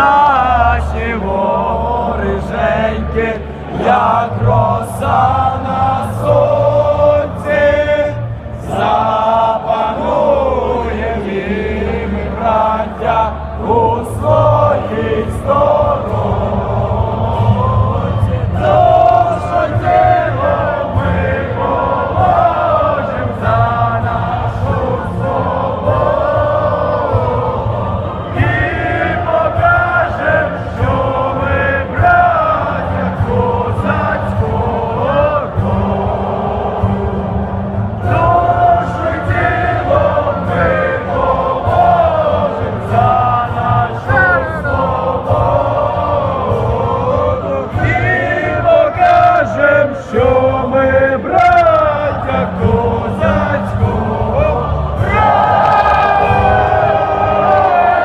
наші вориженьки, як роса на сонці, запанує ми, браття, у своїй стороні. yo